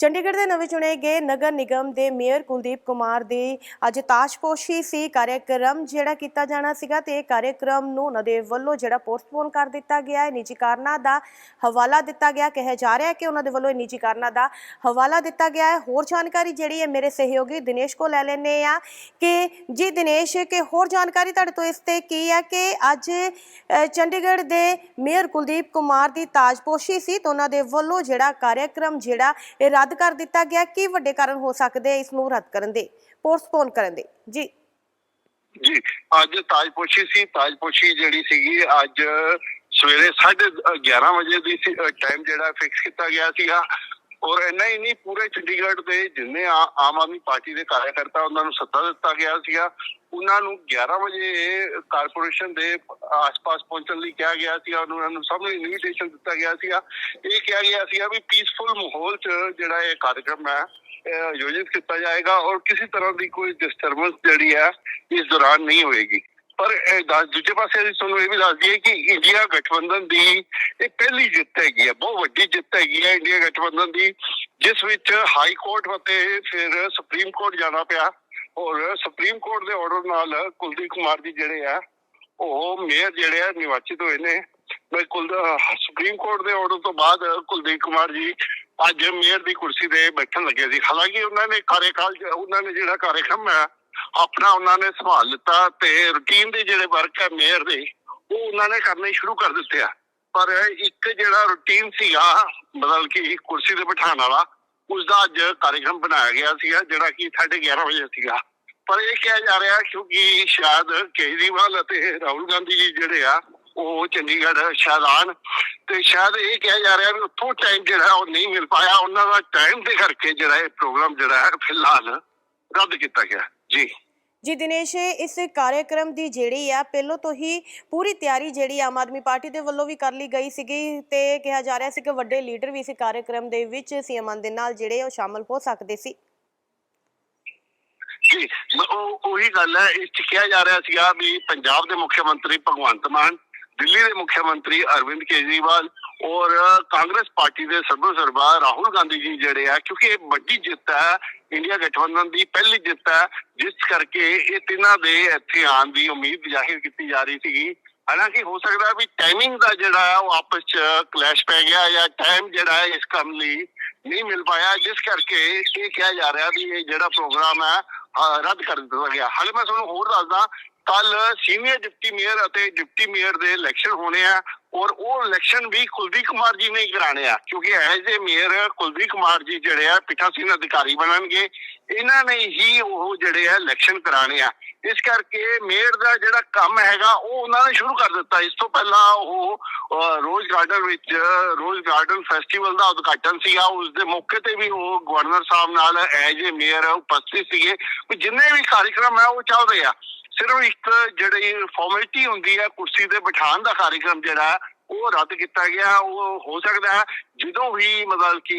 ਚੰਡੀਗੜ੍ਹ ਦੇ ਨਵੇਂ ਚੁਣੇ ਗਏ ਨਗਰ ਨਿਗਮ ਦੇ ਮੇਅਰ ਕੁਲਦੀਪ ਕੁਮਾਰ ਦੀ ਅੱਜ ਤਾਸ਼ਪੋਸ਼ੀ ਸੀ ਕਾਰਜਕ੍ਰਮ, ਜਿਹੜਾ ਕੀਤਾ ਜਾਣਾ ਸੀਗਾ ਤੇ ਇਹ ਕਾਰਜਕ੍ਰਮ ਨੂੰ ਉਹਨਾਂ ਦੇ ਵੱਲੋਂ ਜਿਹੜਾ ਪੋਸਟਪੋਨ ਕਰ ਦਿੱਤਾ ਗਿਆ ਹੈ। ਨਿੱਜੀ ਕਾਰਨਾਂ ਦਾ ਹਵਾਲਾ ਦਿੱਤਾ ਗਿਆ, ਕਿਹਾ ਜਾ ਰਿਹਾ ਹੈ ਕਿ ਉਹਨਾਂ ਦੇ ਵੱਲੋਂ ਇਹ ਨਿੱਜੀ ਕਾਰਨਾਂ ਦਾ ਹਵਾਲਾ ਦਿੱਤਾ ਗਿਆ ਹੈ। ਹੋਰ ਜਾਣਕਾਰੀ ਜਿਹੜੀ ਹੈ ਮੇਰੇ ਸਹਿਯੋਗੀ ਦਿਨੇਸ਼ ਕੋ ਲੈ ਲੈਣੇ ਆ ਕਿ ਜੀ ਦਿਨੇਸ਼, ਕਿ ਹੋਰ ਜਾਣਕਾਰੀ ਤੁਹਾਡੇ ਤੋਂ ਇਸ ਤੇ ਕੀ ਹੈ ਕਿ ਅੱਜ ਚੰਡੀਗੜ੍ਹ ਦੇ ਮੇਅਰ ਕੁਲਦੀਪ ਕੁਮਾਰ ਦੀ ਤਾਜਪੋਸ਼ੀ ਸੀ ਤਾਂ ਉਹਨਾਂ ਦੇ ਵੱਲੋਂ ਜਿਹੜਾ ਕਾਰਜਕ੍ਰਮ, ਜਿਹੜਾ ਇਹ ਰੱਦ ਕਰ ਦਿੱਤਾ ਗਿਆ, ਕੀ ਵੱਡੇ ਕਾਰਨ ਹੋ ਸਕਦੇ ਆ ਇਸ ਨੂੰ ਰੱਦ ਕਰਨ ਦੇ ਪੋਸਟਪੋਨ ਕਰਨ ਦੇ? ਜੀ। ਜੀ, ਅੱਜ ਤਾਜਪੋਸ਼ੀ ਸੀ, ਤਾਜਪੋਸ਼ੀ ਜਿਹੜੀ ਸੀਗੀ ਅੱਜ ਸਵੇਰੇ 11:30 ਵਜੇ ਦੀ ਟਾਈਮ ਜਿਹੜਾ ਫਿਕਸ ਕੀਤਾ ਗਿਆ ਸੀਗਾ। ਔਰ ਇੰਨਾ ਹੀ ਨਹੀਂ, ਪੂਰੇ ਚੰਡੀਗੜ੍ਹ ਦੇ ਜਿੰਨੇ ਆਮ ਆਦਮੀ ਪਾਰਟੀ ਦੇ ਕਾਰਜਕਰਤਾ ਉਹਨਾਂ ਨੂੰ ਸੱਦਾ ਦਿੱਤਾ ਗਿਆ ਸੀਗਾ। ਉਹਨਾਂ ਨੂੰ 11 ਵਜੇ ਕਾਰਪੋਰੇਸ਼ਨ ਦੇ ਆਸ-ਪਾਸ ਪਹੁੰਚਣ ਲਈ ਕਿਹਾ ਗਿਆ ਸੀ ਉਹਨਾਂ ਨੂੰ ਸਭ ਨੂੰ ਇਨਵੀਟੇਸ਼ਨ ਦਿੱਤਾ ਗਿਆ ਸੀਗਾ। ਇਹ ਕਿਹਾ ਗਿਆ ਸੀ ਵੀ ਪੀਸਫੁਲ ਮਾਹੌਲ 'ਚ ਜਿਹੜਾ ਇਹ ਕਾਰਜਕ੍ਰਮ ਹੈ ਆਯੋਜਿਤ ਕੀਤਾ ਜਾਏਗਾ ਔਰ ਕਿਸੇ ਤਰ੍ਹਾਂ ਦੀ ਕੋਈ ਡਿਸਟਰਬੈਂਸ ਜਿਹੜੀ ਹੈ, ਇਸ ਦੌਰਾਨ ਨਹੀਂ ਹੋਏਗੀ। ਪਰ ਦੂਜੇ ਪਾਸੇ ਅਸੀਂ ਤੁਹਾਨੂੰ ਇਹ ਵੀ ਦੱਸ ਦਈਏ ਕਿ ਇੰਡੀਆ ਗਠਬੰਧਨ ਦੀ ਇਹ ਪਹਿਲੀ ਜਿੱਤ ਹੈਗੀ ਹੈ, ਬਹੁਤ ਵੱਡੀ ਜਿੱਤ ਹੈਗੀ ਹੈ ਇੰਡੀਆ ਗਠਬੰਧਨ ਦੀ, ਜਿਸ ਵਿੱਚ ਹਾਈ ਕੋਰਟ ਅਤੇ ਫਿਰ ਸੁਪਰੀਮ ਕੋਰਟ ਜਾਣਾ ਪਿਆ। ਔਰ ਸੁਪਰੀਮ ਕੋਰਟ ਦੇ ਆਰਡਰ ਨਾਲ ਕੁਲਦੀਪ ਕੁਮਾਰ ਜੀ ਜਿਹੜੇ ਆ, ਉਹ ਮੇਅਰ ਜਿਹੜੇ ਆ ਨਿਰਵਾਚਿਤ ਹੋਏ ਨੇ। ਮੈਂ ਕੁਲ ਸੁਪਰੀਮ ਕੋਰਟ ਦੇ ਆਰਡਰ ਤੋਂ ਬਾਅਦ ਕੁਲਦੀਪ ਕੁਮਾਰ ਜੀ ਅੱਜ ਮੇਅਰ ਦੀ ਕੁਰਸੀ ਤੇ ਬੈਠਣ ਲੱਗੇ ਸੀ। ਹਾਲਾਂਕਿ ਉਹਨਾਂ ਨੇ ਕਾਰਜਕਾਲ ਉਹਨਾਂ ਨੇ ਜਿਹੜਾ ਕਾਰਜਕ੍ਰਮ ਹੈ ਆਪਣਾ ਉਹਨਾਂ ਨੇ ਸੰਭਾਲ ਲਿੱਤਾ ਤੇ ਰੂਟੀਨ ਦੇ ਜਿਹੜੇ ਵਰਕ ਹੈ ਮੇਅਰ ਦੇ, ਉਹ ਉਹਨਾਂ ਨੇ ਕਰਨੇ ਸ਼ੁਰੂ ਕਰ ਦਿੱਤੇ ਆ। ਪਰ ਇੱਕ ਜਿਹੜਾ ਰੂਟੀਨ ਸੀਗਾ, ਮਤਲਬ ਕਿ ਕੁਰਸੀ ਤੇ ਬਿਠਾਉਣ ਵਾਲਾ ਉਸ ਦਾ ਅੱਜ ਕਾਰਜਕ੍ਰਮ ਬਣਾਇਆ ਗਿਆ ਸੀਗਾ, ਜਿਹੜਾ ਕਿ 11:30 ਵਜੇ ਸੀਗਾ। ਪਰ ਇਹ ਕਿਹਾ ਜਾ ਰਿਹਾ ਕਿਉਂਕਿ ਸ਼ਾਇਦ ਕੇਜਰੀਵਾਲ ਅਤੇ ਰਾਹੁਲ ਗਾਂਧੀ ਜੀ ਜਿਹੜੇ ਆ, ਉਹ ਚੰਡੀਗੜ੍ਹ ਸ਼ਾਇਦ ਆਉਣ ਤੇ ਸ਼ਾਇਦ ਇਹ ਕਿਹਾ ਜਾ ਰਿਹਾ ਵੀ ਉੱਥੋਂ ਟਾਈਮ ਜਿਹੜਾ ਉਹ ਨਹੀਂ ਮਿਲ ਪਾਇਆ। ਉਹਨਾਂ ਦਾ ਟਾਈਮ ਦੇ ਕਰਕੇ ਜਿਹੜਾ ਇਹ ਪ੍ਰੋਗਰਾਮ ਜਿਹੜਾ ਹੈ, ਫਿਲਹਾਲ ਰੱਦ ਕੀਤਾ ਗਿਆ। ਜੀ। ਜੀ ਦਿਨੇਸ਼, ਇਸ ਕਾਰਜਕ੍ਰਮ ਦੀ ਜਿਹੜੀ ਆ, ਪਹਿਲੋਂ ਤੋਂ ਹੀ ਪੂਰੀ ਤਿਆਰੀ ਜਿਹੜੀ ਆਮ ਆਦਮੀ ਪਾਰਟੀ ਦੇ ਵੱਲੋਂ ਵੀ ਕਰ ਲਈ ਗਈ ਸੀਗੀ ਤੇ ਕਿਹਾ ਜਾ ਰਿਹਾ ਸੀ ਕਿ ਵੱਡੇ ਲੀਡਰ ਵੀ ਇਸ ਕਾਰਜਕ੍ਰਮ ਦੇ ਵਿੱਚ ਸੀਐਮ ਦੇ ਨਾਲ ਜਿਹੜੇ ਉਹ ਸ਼ਾਮਲ ਹੋ ਸਕਦੇ ਸੀ। ਜੀ ਉਹ, ਉਹੀ ਗੱਲ ਹੈ ਇਸ ਚ ਕਿਹਾ ਜਾ ਰਿਹਾ ਸੀਗਾ ਵੀ ਪੰਜਾਬ ਦੇ ਮੁੱਖ ਮੰਤਰੀ ਭਗਵੰਤ ਮਾਨ, ਦਿੱਲੀ ਦੇ ਮੁੱਖ ਮੰਤਰੀ ਅਰਵਿੰਦ ਕੇਜਰੀਵਾਲ ਔਰ ਕਾਂਗਰਸ ਪਾਰਟੀ ਦੇ ਸਰਬੋ ਸਰਬਾ ਰਾਹੁਲ ਗਾਂਧੀ ਜੀ ਜਿਹੜੇ ਆ, ਕਿਉਂਕਿ ਇਹ ਵੱਡੀ ਜਿੱਤ ਹੈ, ਇੰਡੀਆ ਗਠਬੰਧਨ ਦੀ ਪਹਿਲੀ ਜਿੱਤ ਹੈ, ਜਿਸ ਕਰਕੇ ਇਹ ਤਿੰਨਾਂ ਦੇ ਇੱਥੇ ਆਉਣ ਦੀ ਉਮੀਦ ਜ਼ਾਹਿਰ ਕੀਤੀ ਜਾ ਰਹੀ ਸੀਗੀ। ਹਾਲਾਂਕਿ ਹੋ ਸਕਦਾ ਵੀ ਟਾਈਮਿੰਗ ਦਾ ਜਿਹੜਾ ਹੈ ਉਹ ਆਪਸ ਚ ਕਲੈਸ਼ ਪੈ ਗਿਆ ਜਾਂ ਟਾਈਮ ਜਿਹੜਾ ਇਸ ਕੰਮ ਲਈ ਨਹੀਂ ਮਿਲ ਪਾਇਆ, ਜਿਸ ਕਰਕੇ ਇਹ ਕਿਹਾ ਜਾ ਰਿਹਾ ਵੀ ਇਹ ਜਿਹੜਾ ਪ੍ਰੋਗਰਾਮ ਹੈ ਰੱਦ ਕਰ ਦਿੱਤਾ ਗਿਆ। ਹਾਲੇ ਮੈਂ ਤੁਹਾਨੂੰ ਹੋਰ ਦੱਸਦਾ ਕੱਲ ਸੀਨੀਅਰ ਡਿਪਟੀ ਮੇਅਰ ਅਤੇ ਡਿਪਟੀ ਮੇਅਰ ਦੇ ਇਲੈਕਸ਼ਨ ਹੋਣੇ ਆ ਔਰ ਉਹ ਇਲੈਕਸ਼ਨ ਵੀ ਕੁਲਦੀਪ ਕੁਮਾਰ ਜੀ ਨੇ ਹੀ ਕਰਾਣੇ ਆ, ਕਿਉਂਕਿ as a mayor Kuldeep Kumar ji ਜਿਹੜੇ ਆ ਪੀਠਾਸੀਨ ਅਧਿਕਾਰੀ ਬਣਨਗੇ, ਇਹਨਾਂ ਨੇ ਹੀ ਉਹ ਜਿਹੜੇ ਆ ਇਲੈਕਸ਼ਨ ਕਰਾਣੇ ਆ। ਇਸ ਕਰਕੇ ਮੇਅਰ ਦਾ ਜਿਹੜਾ ਕੰਮ ਹੈਗਾ, ਉਹ ਉਹਨਾਂ ਨੇ ਸ਼ੁਰੂ ਕਰ ਦਿੱਤਾ। ਇਸ ਤੋਂ ਪਹਿਲਾਂ ਉਹ ਰੋਜ਼ ਗਾਰਡਨ ਵਿੱਚ, ਰੋਜ਼ ਗਾਰਡਨ ਫੈਸਟੀਵਲ ਦਾ ਉਦਘਾਟਨ ਸੀਗਾ। ਉਸ ਦੇ ਮੌਕੇ ਤੇ ਵੀ ਉਹ ਗਵਰਨਰ ਸਾਹਿਬ ਨਾਲ ਐਜ਼ ਏ ਮੇਅਰ ਉਪਸਥਿਤ ਸੀਗੇ। ਜਿੰਨੇ ਵੀ ਕਾਰਜਕ੍ਰਮ ਹੈ ਉਹ ਚੱਲ ਰਹੇ ਆ। ਸਿਰਫ ਇੱਕ ਜਿਹੜੀ ਫਾਰਮੈਲਿਟੀ ਹੁੰਦੀ ਹੈ ਕੁਰਸੀ ਤੇ ਬਿਠਾਉਣ ਦਾ ਕਾਰਜਕ੍ਰਮ ਜਿਹੜਾ ਉਹ ਰੱਦ ਕੀਤਾ ਗਿਆ, ਉਹ ਹੋ ਸਕਦਾ ਹੈ। ਜਦੋਂ ਵੀ ਮਤਲਬ ਕਿ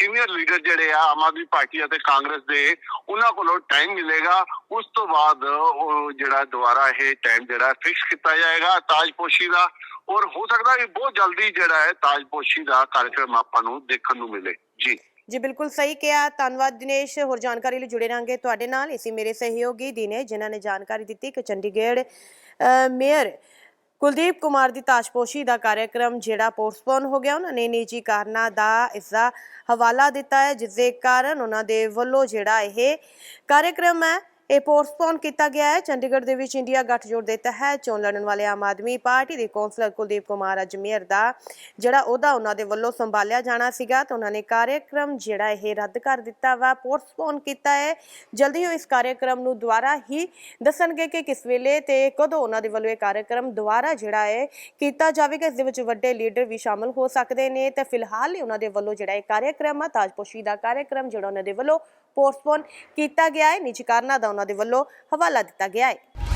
ਸੀਨੀਅਰ ਲੀਡਰ ਜਿਹੜੇ ਆ, ਆਮ ਆਦਮੀ ਪਾਰਟੀ ਅਤੇ ਕਾਂਗਰਸ ਦੇ, ਉਹਨਾਂ ਕੋਲੋਂ ਟਾਈਮ ਮਿਲੇਗਾ। ਉਸ ਤੋਂ ਬਾਅਦ ਉਹ ਜਿਹੜਾ ਦੁਬਾਰਾ ਇਹ ਟਾਈਮ ਜਿਹੜਾ ਫਿਕਸ ਕੀਤਾ ਜਾਏਗਾ ਤਾਜਪੋਸ਼ੀ ਦਾ। ਔਰ ਹੋ ਸਕਦਾ ਕਿ ਬਹੁਤ ਜਲਦੀ ਜਿਹੜਾ ਹੈ ਤਾਜਪੋਸ਼ੀ ਦਾ ਕਾਰਜਕ੍ਰਮ ਆਪਾਂ ਨੂੰ ਦੇਖਣ ਨੂੰ ਮਿਲੇ। ਜੀ। ਜੀ, ਬਿਲਕੁਲ ਸਹੀ ਕਿਹਾ। ਧੰਨਵਾਦ ਦਿਨੇਸ਼, ਹੋਰ ਜਾਣਕਾਰੀ ਲਈ ਜੁੜੇ ਰਹਾਂਗੇ ਤੁਹਾਡੇ ਨਾਲ। ਇਸੇ ਮੇਰੇ ਸਹਿਯੋਗੀ ਦਿਨੇ, ਜਿਨ੍ਹਾਂ ਨੇ ਜਾਣਕਾਰੀ ਦਿੱਤੀ ਕਿ ਚੰਡੀਗੜ੍ਹ ਮੇਅਰ ਕੁਲਦੀਪ ਕੁਮਾਰ ਦੀ ਤਾਸ਼ਪੋਸ਼ੀ ਦਾ ਕਾਰਜਕ੍ਰਮ ਜਿਹੜਾ ਪੋਸਟਪੋਨ ਹੋ ਗਿਆ, ਉਹਨਾਂ ਨੇ ਨਿੱਜੀ ਕਾਰਨਾਂ ਦਾ ਇਸ ਦਾ ਹਵਾਲਾ ਦਿੱਤਾ ਹੈ ਜਿਸ ਦੇ ਕਾਰਨ ਉਹਨਾਂ ਦੇ ਵੱਲੋਂ ਜਿਹੜਾ ਇਹ ਕਾਰਜਕ੍ਰਮ ਹੈ ਇਹ ਪੋਸਟਪੋਨ ਕੀਤਾ ਗਿਆ ਹੈ। ਚੰਡੀਗੜ੍ਹ ਦੇ ਵਿੱਚ ਇੰਡੀਆ ਗੱਠਜੋੜ ਦੇ ਤਹਿਤ ਚੋਣ ਲੜਨ ਵਾਲੇ ਆਮ ਆਦਮੀ ਪਾਰਟੀ ਦੇ ਕੌਂਸਲਰ ਕੁਲਦੀਪ ਕੁਮਾਰ ਅਜਮੇਰ ਦਾ ਜਿਹੜਾ ਉਹਦਾ ਉਹਨਾਂ ਦੇ ਵੱਲੋਂ ਸੰਭਾਲਿਆ ਜਾਣਾ ਸੀਗਾ ਤਾਂ ਉਹਨਾਂ ਨੇ ਕਾਰਜਕ੍ਰਮ ਜਿਹੜਾ ਇਹ ਰੱਦ ਕਰ ਦਿੱਤਾ ਵਾ ਪੋਸਟਪੋਨ ਕੀਤਾ ਹੈ। ਜਲਦੀ ਉਹ ਇਸ ਕਾਰਜਕ੍ਰਮ ਨੂੰ ਦੁਬਾਰਾ ਹੀ ਦੱਸਣਗੇ ਕਿ ਕਿਸ ਵੇਲੇ ਤੇ ਕਦੋਂ ਉਹਨਾਂ ਦੇ ਵੱਲੋਂ ਇਹ ਕਾਰਜਕ੍ਰਮ ਦੁਬਾਰਾ ਜਿਹੜਾ ਹੈ ਕੀਤਾ ਜਾਵੇਗਾ। ਇਸ ਦੇ ਵਿੱਚ ਵੱਡੇ ਲੀਡਰ ਵੀ ਸ਼ਾਮਲ ਹੋ ਸਕਦੇ ਨੇ ਤੇ ਫਿਲਹਾਲ ਹੀ ਉਹਨਾਂ ਦੇ ਵੱਲੋਂ ਜਿਹੜਾ ਇਹ ਕਾਰਜਕ੍ਰਮ ਆ, ਤਾਜਪੋਸ਼ੀ ਦਾ ਕਾਰਜਕ੍ਰਮ ਜਿਹੜਾ ਉਹਨਾਂ ਦੇ ਵੱਲੋਂ ਪੋਸਟਪੋਨ ਕੀਤਾ ਗਿਆ ਹੈ। ਨਿੱਜੀ ਕਾਰਨਾਂ ਦਾ ਉਹਨਾਂ ਦੇ ਵੱਲੋਂ ਹਵਾਲਾ ਦਿੱਤਾ ਗਿਆ ਹੈ।